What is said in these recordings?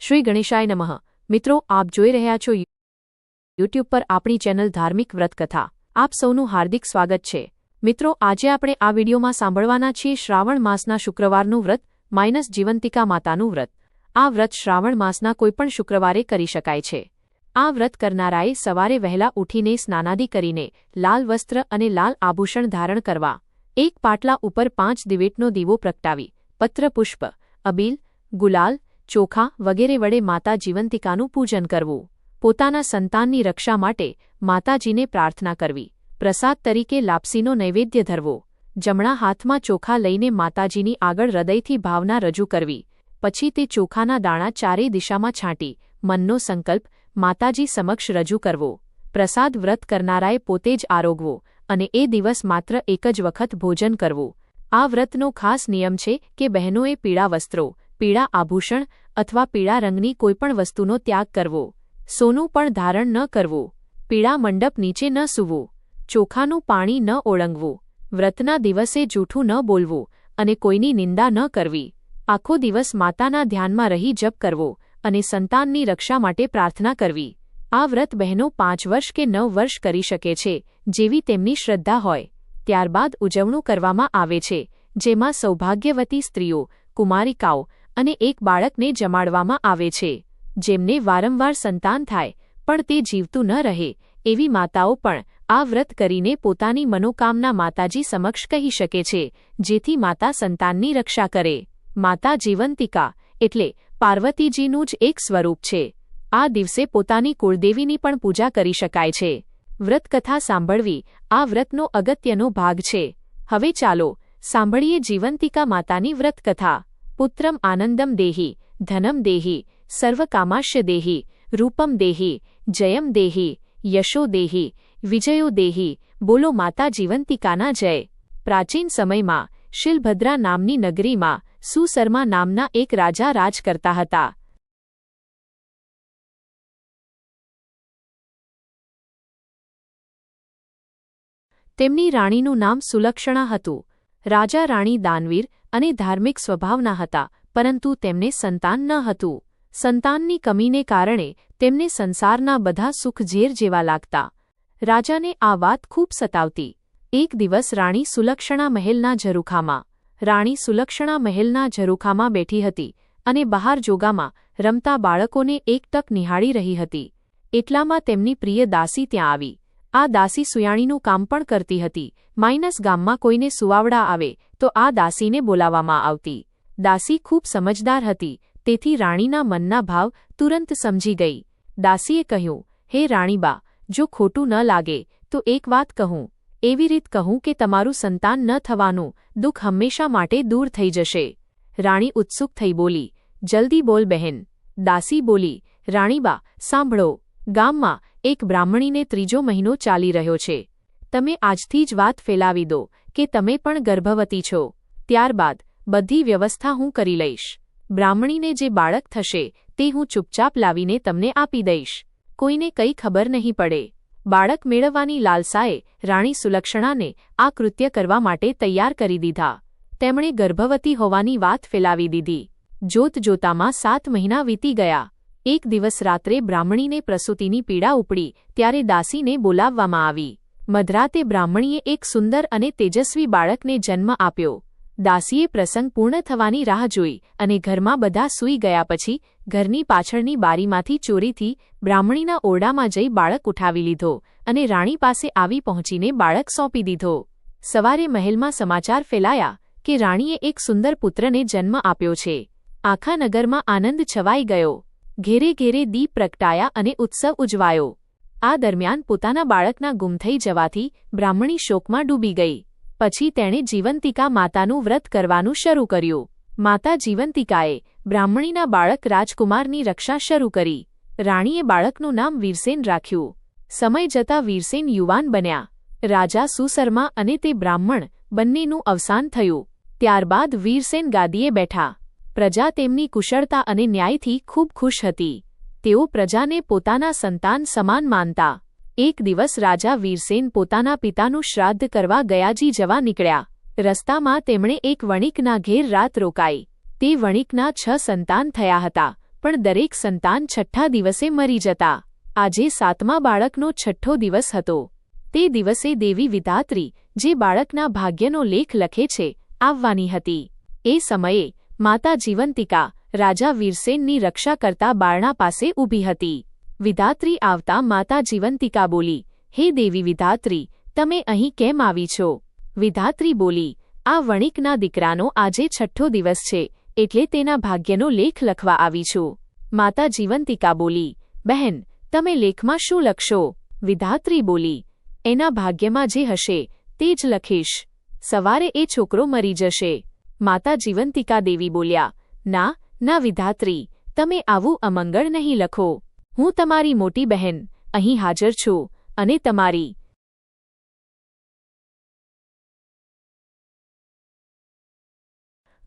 શ્રી ગણેશાય નમઃ. મિત્રો, આપ જોઈ રહ્યા છો યુટ્યુબ પર આપણી ચેનલ ધાર્મિક વ્રતકથા. આપ સૌનું હાર્દિક સ્વાગત છે. મિત્રો, આજે આપણે આ વિડીયોમાં સાંભળવાના છીએ શ્રાવણ માસના શુક્રવારનું વ્રત માઇનસ જીવંતિકા માતાનું વ્રત. આ વ્રત શ્રાવણ માસના કોઈપણ શુક્રવારે કરી શકાય છે. આ વ્રત કરનારાએ સવારે વહેલા ઉઠીને સ્નાનાદિ કરીને લાલ વસ્ત્ર અને લાલ આભૂષણ ધારણ કરવા, એક પાટલા ઉપર પાંચ દિવેટનો દીવો પ્રગટાવી, પત્રપુષ્પ, અબીલ, ગુલાલ ચોખા વગેરે વડે માતા જીવંતિકાનું પૂજન કરવું. પોતાના સંતાનની રક્ષા માટે માતાજીને પ્રાર્થના કરવી. પ્રસાદ તરીકે લાપસીનો નૈવેદ્ય ધરવો. જમણા હાથમાં ચોખા લઈને માતાજીની આગળ હૃદયથી ભાવના રજૂ કરવી. પછી તે ચોખાના દાણા ચારેય દિશામાં છાંટી. મનનો સંકલ્પ માતાજી સમક્ષ રજૂ કરવો. પ્રસાદ વ્રત કરનારાએ પોતે જ આરોગવો અને એ દિવસ માત્ર એક જ વખત ભોજન કરવું. આ વ્રતનો ખાસ નિયમ છે કે બહેનોએ પીળા વસ્ત્રો પીળા આભૂષણ અથવા પીળા રંગની કોઈપણ વસ્તુનો ત્યાગ કરવો. સોનું પણ ધારણ ન કરવું. પીળા મંડપ નીચે ન સૂવું. ચોખાનું પાણી ન ઓળંગવું. વ્રતના દિવસે જૂઠું ન બોલવું અને કોઈની નિંદા ન કરવી. આખો દિવસ માતાના ધ્યાનમાં રહી જપ કરવો અને સંતાનની રક્ષા માટે પ્રાર્થના કરવી. આ વ્રત બહેનો પાંચ વર્ષ કે નવ વર્ષ કરી શકે છે, જેવી તેમની શ્રદ્ધા હોય. ત્યારબાદ ઉજવણું કરવામાં આવે છે, જેમાં સૌભાગ્યવતી સ્ત્રીઓ, કુમારિકાઓ અને એક બાળકને જમાડવામાં આવે છે, જેમને વારંવાર સંતાન થાય, પણ તે જીવતું ન રહે, એવી માતાઓ પણ આ વ્રત કરીને પોતાની મનોકામના માતાજી સમક્ષ કહી શકે છે, જેથી માતા સંતાનની રક્ષા કરે. માતા જીવંતિકા એટલે પાર્વતીજીનું જ એક સ્વરૂપ છે. આ દિવસે પોતાની કુળદેવીની પણ પૂજા કરી શકાય છે. વ્રતકથા સાંભળવી આ વ્રતનો અગત્યનો ભાગ છે. હવે ચાલો સાંભળીએ જીવંતિકા માતાની વ્રતકથા. પુત્રમ આનંદમ દેહી ધનમ દેહી સર્વકામાશ્ય દેહી રૂપમ દેહી જયમ દેહી યશો દેહી વિજયો દેહી બોલો માતા જીવંતિકાના જય પ્રાચીન સમયમાં શિલભદ્રા નામની નગરીમાં સુસરમા નામના એક રાજા રાજ કરતા હતા તેમની રાણીનું નામ સુલક્ષણા હતું। રાજા રાણી દાનવીર અને ધાર્મિક સ્વભાવના હતા, પરંતુ તેમને સંતાન ન હતું. સંતાનની કમીને કારણે તેમને સંસારના બધા સુખ ઝેર જેવા લાગતા. રાજાને આ વાત ખૂબ સતાવતી. એક દિવસ રાણી સુલક્ષણા મહેલના ઝરૂખામાં. રાણી સુલક્ષણા મહેલના ઝરૂખામાં બેઠી હતી અને બહાર જોગામાં રમતા બાળકોને એક તક નિહાળી રહી હતી. એટલામાં તેમની પ્રિય દાસી ત્યાં આવી. આ દાસી સુયાણીનું કામ પણ કરતી હતી. માઇનસ ગામમાં કોઈને સુવાવડા આવે, તો આ દાસીને બોલાવવામાં આવતી. દાસી ખૂબ સમજદાર હતી, તેથી રાણીના મનના ભાવ તુરંત સમજી ગઈ. દાસીએ કહ્યું, હે રાણીબા, જો ખોટું ન લાગે, તો એક વાત કહું. એવી રીત કહું કે તમારું સંતાન ન થવાનું દુઃખ હંમેશા માટે દૂર થઈ જશે. રાણી ઉત્સુક થઈ બોલી, જલ્દી બોલ બહેન. દાસી બોલી, રાણીબા, સાંભળો. ગામમાં એક બ્રાહ્મણીને ત્રીજો મહિનો ચાલી રહ્યો છે. તમે આજથી જ વાત ફેલાવી દો કે તમે પણ ગર્ભવતી છો. ત્યારબાદ બધી વ્યવસ્થા હું કરી લઈશ. બ્રાહ્મણીને જે બાળક થશે તે હું ચૂપચાપ લાવીને તમને આપી દઈશ. કોઈને કંઈ ખબર નહીં પડે. બાળક મેળવવાની લાલસાએ રાણી સુલક્ષણાને આ કૃત્ય કરવા માટે તૈયાર કરી દીધા. તેમણે ગર્ભવતી હોવાની વાત ફેલાવી દીધી. જોત જોતામાં સાત મહિના વીતી ગયા. એક દિવસ રાત્રે બ્રાહ્મણીને પ્રસૂતિની પીડા ઉપડી, ત્યારે દાસીને બોલાવવામાં આવી. મધરાતે બ્રાહ્મણીએ એક સુંદર અને તેજસ્વી બાળકને જન્મ આપ્યો. દાસીએ પ્રસંગ પૂર્ણ થવાની રાહ જોઈ અને ઘરમાં બધા સૂઈ ગયા પછી, ઘરની પાછળની બારીમાંથી ચોરીથી બ્રાહ્મણીના ઓરડામાં જઈ બાળક ઉઠાવી લીધો અને રાણી પાસે આવી પહોંચીને બાળક સોંપી દીધો. સવારે મહેલમાં સમાચાર ફેલાયા કે રાણીએ એક સુંદર પુત્રને જન્મ આપ્યો છે. આખા નગરમાં આનંદ છવાઈ ગયો. ઘેરે ઘેરે દીપ પ્રગટાયા અને ઉત્સવ ઉજવાયો. આ દરમિયાન પોતાના બાળકના ગુમ થઈ જવાથી બ્રાહ્મણી શોકમાં ડૂબી ગઈ. પછી તેણે જીવંતિકા માતાનું વ્રત કરવાનું શરૂ કર્યું. માતા જીવંતિકાએ બ્રાહ્મણીના બાળક રાજકુમારની રક્ષા શરૂ કરી. રાણીએ બાળકનું નામ વીરસેન રાખ્યું. સમય જતા વીરસેન યુવાન બન્યા. રાજા સુસરમા અને તે બ્રાહ્મણ બંનેનું અવસાન થયું. ત્યારબાદ વીરસેન ગાદીએ બેઠા. પ્રજા તેમની કુશળતા અને ન્યાયથી ખૂબ ખુશ હતી. તેઓ પ્રજાને પોતાના સંતાન સમાન માનતા. એક દિવસ રાજા વીરસેન પોતાના પિતાનું શ્રાદ્ધ કરવા ગયાજી જવા નીકળ્યા. રસ્તામાં તેમણે એક વણિકના ઘેર રાત રોકાઈ. તે વણિકના છ સંતાન થયા હતા, પણ દરેક સંતાન છઠ્ઠા દિવસે મરી જતા. આજે સાતમા બાળકનો છઠ્ઠો દિવસ હતો. તે દિવસે દેવી વિધાત્રી, જે બાળકના ભાગ્યનો લેખ લખે છે, આવવાની હતી. એ સમયે માતા જીવંતિકા, રાજા વીરસેનની રક્ષા કરતા બારણા પાસે ઊભી હતી. વિધાત્રી આવતા માતા જીવંતિકા બોલી, હે દેવી વિધાત્રી, તમે અહીં કેમ આવી છો? વિધાત્રી બોલી, આ વણિકના દીકરાનો આજે છઠ્ઠો દિવસ છે, એટલે તેના ભાગ્યનો લેખ લખવા આવી છું. માતા જીવંતિકા બોલી, બહેન, તમે લેખમાં શું લખશો? વિધાત્રી બોલી, એના ભાગ્યમાં જે હશે, તે જ લખીશ. સવારે એ છોકરો મરી જશે. માતા જીવંતિકા દેવી બોલ્યા, ના ના વિધાત્રી, તમે આવું અમંગળ નહીં લખો. હું તમારી મોટી બહેન, અહીં હાજર છું, અને તમારી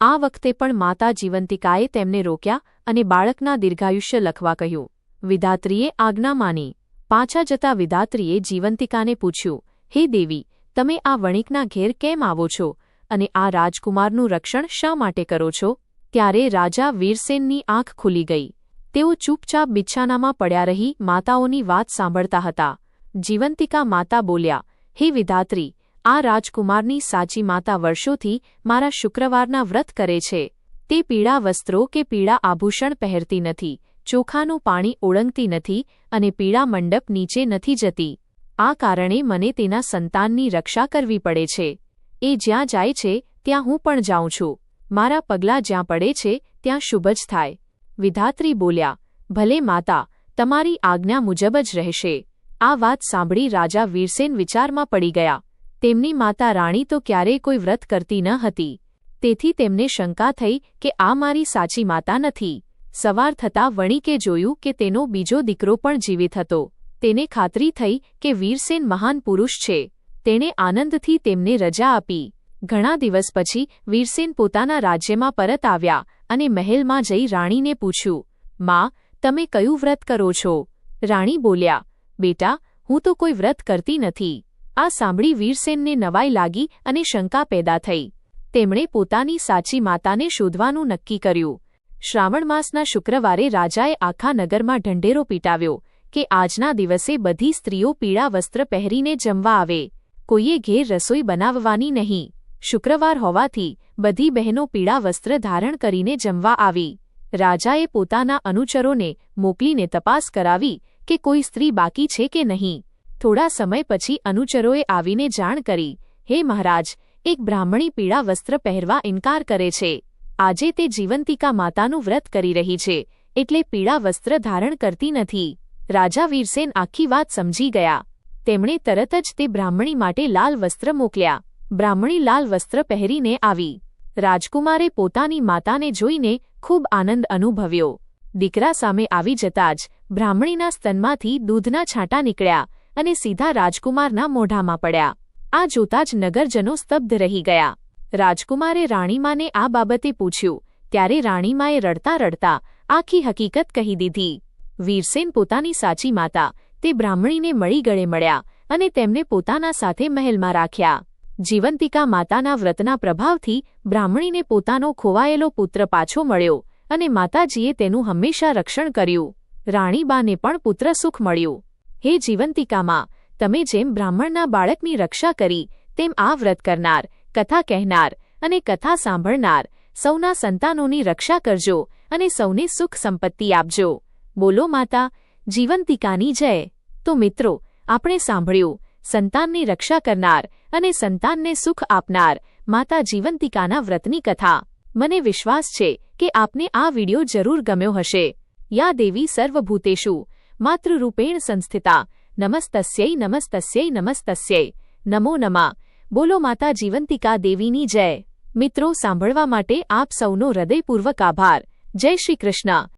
આ વખતે પણ માતા જીવંતિકાએ તેમને રોક્યા અને બાળકના દીર્ઘાયુષ્ય લખવા કહ્યું. વિધાત્રીએ આજ્ઞા માની. પાછા જતા વિધાત્રીએ જીવંતિકાને પૂછ્યું, હે દેવી, તમે આ વણિકના ઘેર કેમ આવો છો? અને આ રાજકુમારનું રક્ષણ શા માટે કરો છો? ત્યારે રાજા વીરસેનની આંખ ખુલી ગઈ. તેઓ ચૂપચાપ બિછાનામાં પડ્યા રહી, માતાઓની વાત સાંભળતા હતા. જીવંતિકા માતા બોલ્યા, હે વિધાત્રી, આ રાજકુમારની સાચી માતા વર્ષોથી મારા શુક્રવારના વ્રત કરે છે. તે પીળા વસ્ત્રો કે પીળા આભૂષણ પહેરતી નથી, ચોખાનું પાણી ઓળંગતી નથી અને પીળા મંડપ નીચે નથી જતી. આ કારણે મને તેના સંતાનની રક્ષા કરવી પડે છે. એ જ્યાં જાય છે, ત્યાં હું પણ જાઉં છું. મારા પગલાં જ્યાં પડે છે, ત્યાં શુભ જ થાય. વિધાત્રી બોલ્યા, ભલે માતા, તમારી આજ્ઞા મુજબ જ રહેશે. આ વાત સાંભળી રાજા વીરસેન વિચારમાં પડી ગયા. તેમની માતા રાણી તો ક્યારેય કોઈ વ્રત કરતી ન હતી. તેથી તેમને શંકા થઈ કે આ મારી સાચી માતા નથી. સવાર થતાં વણિકે જોયું કે તેનો બીજો દીકરો પણ જીવિત હતો. તેને ખાતરી થઈ કે વીરસેન મહાન પુરુષ છે. તેણે આનંદથી તેમને રજા આપી. ઘણા દિવસ પછી વીરસેન પોતાના રાજ્યમાં પરત આવ્યા અને મહેલમાં જઈ રાણીને પૂછ્યું, માં, તમે કયું વ્રત કરો છો? રાણી બોલ્યા, બેટા, હું તો કોઈ વ્રત કરતી નથી. આ સાંભળી વીરસેનને નવાઈ લાગી અને શંકા પેદા થઈ. તેમણે પોતાની સાચી માતાને શોધવાનું નક્કી કર્યું. શ્રાવણ માસના શુક્રવારે રાજાએ આખા નગરમાં ઢંઢેરો પીટાવ્યો કે આજના દિવસે બધી સ્ત્રીઓ પીળા વસ્ત્ર પહેરીને જમવા આવે. કોઈએ ઘેર રસોઈ બનાવવાની નહીં. શુક્રવાર હોવાથી બધી બહેનો પીળા વસ્ત્ર ધારણ કરીને જમવા આવી. રાજાએ પોતાના અનુચરોને મોકલીને તપાસ કરાવી કે કોઈ સ્ત્રી બાકી છે કે નહીં. થોડા સમય પછી અનુચરોએ આવીને જાણ કરી, હે મહારાજ, એક બ્રાહ્મણી પીળા વસ્ત્ર પહેરવા ઇનકાર કરે છે. આજે તે જીવંતિકા માતાનું વ્રત કરી રહી છે, એટલે પીળા વસ્ત્ર ધારણ કરતી નથી. રાજા વીરસેન આખી વાત સમજી ગયા. તેમણે તરત જ તે બ્રાહ્મણી માટે લાલ વસ્ત્ર મોકલ્યા. બ્રાહ્મણી લાલ વસ્ત્ર પહેરીને આવી. રાજકુમારે પોતાની માતાને જોઈને ખૂબ આનંદ અનુભવ્યો. દીકરા સામે આવી જતા જ બ્રાહ્મણીના સ્તનમાંથી દૂધના છાંટા નીકળ્યા અને સીધા રાજકુમારના મોઢામાં પડ્યા. આ જોતા જ નગરજનો સ્તબ્ધ રહી ગયા. રાજકુમારે રાણીમાને આ બાબતે પૂછ્યું. ત્યારે રાણીમાએ રડતા રડતા આખી હકીકત કહી દીધી. વીરસેન પોતાની સાચી માતા તે બ્રાહ્મણીને મળી ગળે મળ્યા અને તેમને પોતાના સાથે મહેલમાં રાખ્યા. જીવંતિકા માતાના વ્રતના પ્રભાવથી બ્રાહ્મણીને પોતાનો ખોવાયેલો પુત્ર પાછો મળ્યો અને માતાજીએ તેનું હંમેશા રક્ષણ કર્યું. રાણીબાને પણ પુત્ર સુખ મળ્યું. હે જીવંતિકામાં, તમે જેમ બ્રાહ્મણના બાળકની રક્ષા કરી, તેમ આ વ્રત કરનાર, કથા કહેનાર અને કથા સાંભળનાર સૌના સંતાનોની રક્ષા કરજો અને સૌને સુખ સંપત્તિ આપજો. બોલો માતા જીવંતિકાની જય. તો મિત્રો, આપણે સાંભળ્યું, સંતાનની રક્ષા કરનાર અને સંતાનને સુખ આપનાર માતા જીવંતિકાના વ્રતની કથા. મને વિશ્વાસ છે કે આપને આ વિડિયો જરૂર ગમ્યો હશે. યા દેવી સર્વભૂતેશુ, માતૃરૂપેણ સંસ્થિતા, નમસ્તસ્યૈ નમસ્તસ્યૈ નમસ્તસ્યૈ. નમો નમા. બોલો માતા જીવંતિકા દેવીની જય. મિત્રો, સાંભળવા માટે આપ સૌનો હૃદયપૂર્વક આભાર. જય શ્રી કૃષ્ણ.